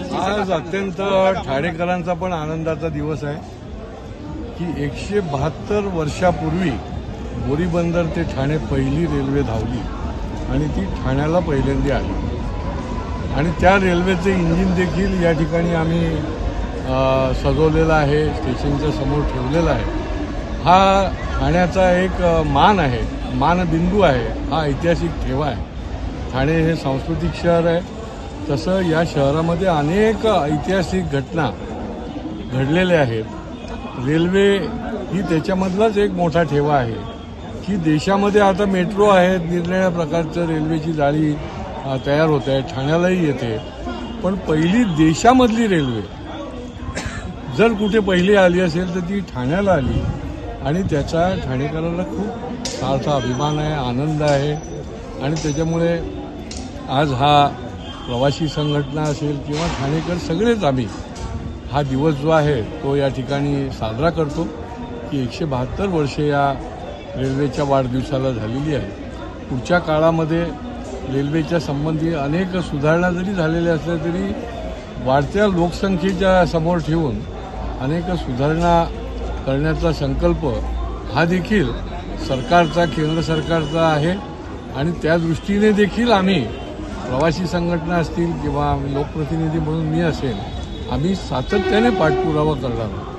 आज अत्यंत ठाणेकरांचा पण आनंदाचा दिवस आहे की एकशे बहात्तर वर्षापूर्वी बोरीबंदर ते ठाणे पहिली रेल्वे धावली आणि ती ठाण्याला पहिल्यांदा आली. आणि त्या रेल्वेचं इंजिन देखील या ठिकाणी आम्ही सजवलेलं आहे स्टेशनच्या समोर ठेवलेला आहे. हा ठाण्याचा एक मान आहे मानबिंदू आहे हा ऐतिहासिक ठेवा आहे. ठाणे हे सांस्कृतिक शहर आहे. तसं या शहरामध्ये अनेक ऐतिहासिक घटना घडलेल्या आहेत. रेल्वे ही त्याच्यामधलाच एक मोठा ठेवा आहे. की देशामध्ये आता मेट्रो आहेत निरनिळ्या प्रकारचं रेल्वेची जाळी तयार होत आहे ठाण्यालाही येते. पण पहिली देशामधली रेल्वे जर कुठे पहिली आली असेल तर ती ठाण्याला आली. आणि त्याचा ठाणेकरांना खूप फारसा अभिमान आहे आनंद आहे. आणि त्याच्यामुळे आज हा प्रवासी संघटना असेल किंवा ठाणेकर सगळेच आम्ही हा दिवस जो आहे तो या ठिकाणी साजरा करतो की एकशे बहात्तर वर्षे या रेल्वेच्या वाढदिवसाला झालेली आहे. पुढच्या काळामध्ये रेल्वेच्या संबंधी अनेक सुधारणा जरी झालेल्या असल्या तरी वाढत्या लोकसंख्येच्या समोर ठेवून अनेक सुधारणा करण्याचा संकल्प हा देखील सरकारचा केंद्र सरकारचा आहे. आणि त्या दृष्टीने देखील आम्ही प्रवासी संघटना असतील किंवा लोकप्रतिनिधी म्हणून मी असेल आम्ही सातत्याने पाठपुरावा करणार आहोत.